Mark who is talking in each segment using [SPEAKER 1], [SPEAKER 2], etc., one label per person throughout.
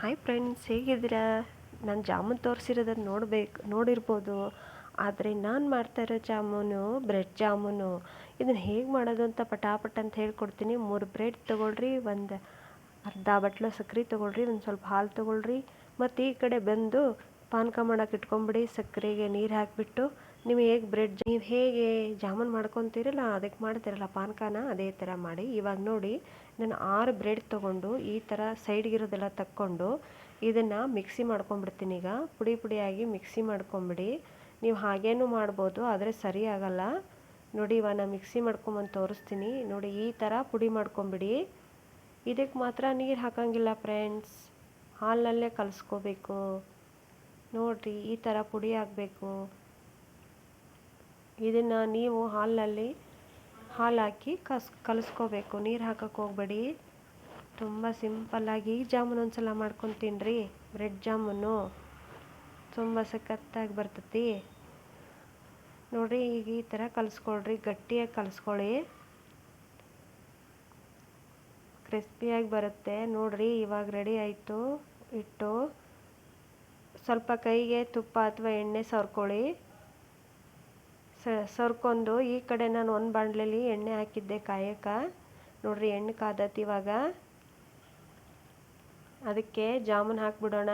[SPEAKER 1] Hi friends ಹೇಗಿದ್ದೀರಾ? ನಾನು ಜಾಮೂನ್ ತೋರಿಸಿರೋದನ್ನು ನೋಡಬೇಕು, ನೋಡಿರ್ಬೋದು. ಆದರೆ ನಾನು ಮಾಡ್ತಾ ಇರೋ ಜಾಮೂನು, ಬ್ರೆಡ್ ಜಾಮೂನು ಇದನ್ನು ಹೇಗೆ ಮಾಡೋದು ಅಂತ ಪಟಾಪಟ್ ಅಂತ ಹೇಳ್ಕೊಡ್ತೀನಿ. ಮೂರು ಬ್ರೆಡ್ ತೊಗೊಳ್ರಿ, ಒಂದು ಅರ್ಧ ಬಟ್ಲು ಸಕ್ಕರೆ ತೊಗೊಳ್ರಿ, ಒಂದು ಸ್ವಲ್ಪ ಹಾಲು ತೊಗೊಳ್ರಿ. ಮತ್ತು ಈ ಕಡೆ ಬಂದು ಪಾನಕ ಮಾಡೋಕೆ ಇಟ್ಕೊಂಬಿಡಿ ಸಕ್ಕರೆಗೆ ನೀರು ಹಾಕಿಬಿಟ್ಟು ನೀವು ಹೇಗೆ ಬ್ರೆಡ್ ನೀವು ಹೇಗೆ ಜಾಮೂನ್ ಮಾಡ್ಕೊತೀರಲ್ಲ, ಅದಕ್ಕೆ ಮಾಡ್ತೀರಲ್ಲ ಪಾನಕನ ಅದೇ ಥರ ಮಾಡಿ. ಇವಾಗ ನೋಡಿ, ನಾನು ಆರು ಬ್ರೆಡ್ ತೊಗೊಂಡು ಈ ಥರ ಸೈಡ್ಗಿರೋದೆಲ್ಲ ತಕ್ಕೊಂಡು ಇದನ್ನು ಮಿಕ್ಸಿ ಮಾಡ್ಕೊಂಬಿಡ್ತೀನಿ ಈಗ. ಪುಡಿ ಪುಡಿಯಾಗಿ ಮಿಕ್ಸಿ ಮಾಡ್ಕೊಂಬಿಡಿ. ನೀವು ಹಾಗೇನೂ ಮಾಡ್ಬೋದು, ಆದರೆ ಸರಿ ಆಗಲ್ಲ. ನೋಡಿ, ಇವಾಗ ನಾನು ಮಿಕ್ಸಿ ಮಾಡ್ಕೊಂಬಂದು ತೋರಿಸ್ತೀನಿ. ನೋಡಿ, ಈ ಥರ ಪುಡಿ ಮಾಡ್ಕೊಂಬಿಡಿ. ಇದಕ್ಕೆ ಮಾತ್ರ ನೀರು ಹಾಕೋಂಗಿಲ್ಲ ಫ್ರೆಂಡ್ಸ್. ಹಾಲಿನಲ್ಲೇ ಕಲಿಸ್ಕೋಬೇಕು. ನೋಡಿರಿ, ಈ ಥರ ಪುಡಿ ಆಗಬೇಕು. ಇದನ್ನು ನೀವು ಹಾಲಿನಲ್ಲಿ ಹಾಲು ಹಾಕಿ ಕಸ್, ಕಲಿಸ್ಕೋಬೇಕು. ನೀರು ಹಾಕಕ್ಕೆ ಹೋಗ್ಬೇಡಿ. ತುಂಬ ಸಿಂಪಲ್ಲಾಗಿ ಈ ಜಾಮೂನ್ ಒಂದು ಸಲ ಮಾಡ್ಕೊಂಡು ತಿನ್ನಿರಿ ಬ್ರೆಡ್ ಜಾಮೂನು ತುಂಬ ಸಖತ್ತಾಗಿ ಬರ್ತೈತಿ. ನೋಡಿರಿ, ಈಗ ಈ ಥರ ಕಲಿಸ್ಕೊಳ್ರಿ. ಗಟ್ಟಿಯಾಗಿ ಕಲಿಸ್ಕೊಳ್ಳಿ. ಕ್ರಿಸ್ಪಿಯಾಗಿ ಬರುತ್ತೆ. ನೋಡಿರಿ, ಇವಾಗ ರೆಡಿ ಆಯಿತು. ಇಟ್ಟು ಸ್ವಲ್ಪ ಕೈಗೆ ತುಪ್ಪ ಅಥವಾ ಎಣ್ಣೆ ಸವರ್ಕೊಳ್ಳಿ ಸರ್ಕೊಂಡು ಈ ಕಡೆ ನಾನು ಒಂದು ಬಾಣಲೆಲಿ ಎಣ್ಣೆ ಹಾಕಿದ್ದೆ ಕಾಯಕ್ಕೆ ನೋಡ್ರಿ ಎಣ್ಣೆ ಕಾದತ್ ಇವಾಗ. ಅದಕ್ಕೆ ಜಾಮೂನ್ ಹಾಕ್ಬಿಡೋಣ.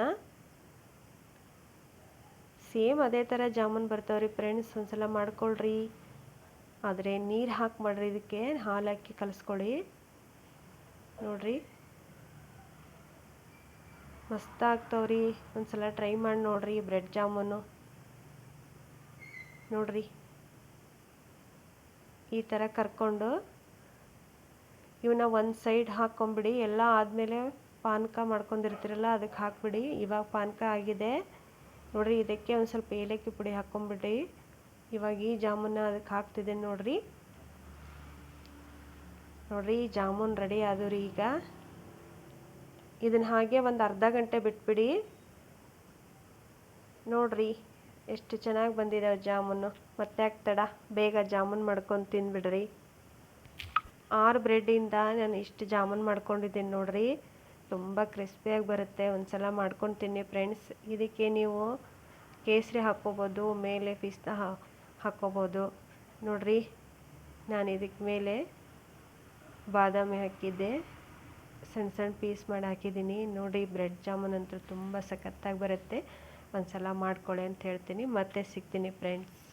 [SPEAKER 1] ಸೇಮ್ ಅದೇ ಥರ ಜಾಮೂನ್ ಬರ್ತಾವ್ರಿ ಫ್ರೆಂಡ್ಸ್, ಒಂದ್ಸಲ ಮಾಡ್ಕೊಳ್ರಿ. ಆದರೆ ನೀರು ಹಾಕಿ ಹಾಕ್ಬೇಡ್ರಿ ಇದಕ್ಕೆ, ಹಾಲು ಹಾಕಿ ಕಲಿಸ್ಕೊಳ್ಳಿ ನೋಡ್ರಿ. ಮಸ್ತ್ ಆಗ್ತಾವ್ರಿ. ಒಂದ್ಸಲ ಟ್ರೈ ಮಾಡಿ ನೋಡ್ರಿ ಬ್ರೆಡ್ ಜಾಮೂನು. ನೋಡ್ರಿ. ಈ ಥರ ಕರ್ಕೊಂಡು ಇವನ್ನ ಒಂದು ಸೈಡ್ ಹಾಕ್ಕೊಂಬಿಡಿ ಎಲ್ಲ ಆದಮೇಲೆ ಪಾನಕ ಮಾಡ್ಕೊಂಡಿರ್ತೀರಲ್ಲ ಅದಕ್ಕೆ ಹಾಕ್ಬಿಡಿ. ಇವಾಗ ಪಾನಕ ಆಗಿದೆ. ನೋಡಿರಿ, ಇದಕ್ಕೆ ಒಂದು ಸ್ವಲ್ಪ ಏಲಕ್ಕಿ ಪುಡಿ ಹಾಕ್ಕೊಂಬಿಡಿ ಇವಾಗ ಈ ಜಾಮೂನ ಅದಕ್ಕೆ ಹಾಕ್ತಿದ್ದೇನೆ ನೋಡಿರಿ. ನೋಡ್ರಿ ಜಾಮೂನ್ ರೆಡಿ ಆದವ್ರಿ ಈಗ. ಇದನ್ನು ಹಾಗೆ ಒಂದು ಅರ್ಧ ಗಂಟೆ ಬಿಟ್ಬಿಡಿ. ನೋಡ್ರಿ ಎಷ್ಟು ಚೆನ್ನಾಗಿ ಬಂದಿದ್ದಾವೆ ಜಾಮೂನು. ಮತ್ತೆ ತಡ? ಬೇಗ ಜಾಮೂನ್ ಮಾಡ್ಕೊಂಡು ತಿಂದ್ಬಿಡ್ರಿ ಆರು ಬ್ರೆಡ್ಡಿಂದ ನಾನು ಇಷ್ಟು ಜಾಮೂನ್ ಮಾಡ್ಕೊಂಡಿದ್ದೀನಿ ನೋಡ್ರಿ. ತುಂಬ ಕ್ರಿಸ್ಪಿಯಾಗಿ ಬರುತ್ತೆ. ಒಂದು ಸಲ ಮಾಡ್ಕೊಂಡು ತಿನ್ನಿ ಫ್ರೆಂಡ್ಸ್. ಇದಕ್ಕೆ ನೀವು ಕೇಸರಿ ಹಾಕ್ಕೋಬೋದು, ಮೇಲೆ ಪಿಸ್ತಾ ಹಾಕ್ಕೋಬೋದು. ನೋಡ್ರಿ, ನಾನು ಇದಕ್ಕೆ ಮೇಲೆ ಬಾದಾಮಿ ಹಾಕಿದ್ದೆ. ಸಣ್ಣ ಸಣ್ಣ ಪೀಸ್ ಮಾಡಿ ಹಾಕಿದ್ದೀನಿ. ನೋಡಿ, ಬ್ರೆಡ್ ಜಾಮೂನ್ ಅಂತೂ ತುಂಬ ಸಖತ್ತಾಗಿ ಬರುತ್ತೆ. ಒಂದು ಸಲ ಮಾಡ್ಕೊಳ್ಳಿ ಅಂತ ಹೇಳ್ತೀನಿ. ಮತ್ತೆ ಸಿಗ್ತೀನಿ ಫ್ರೆಂಡ್ಸ್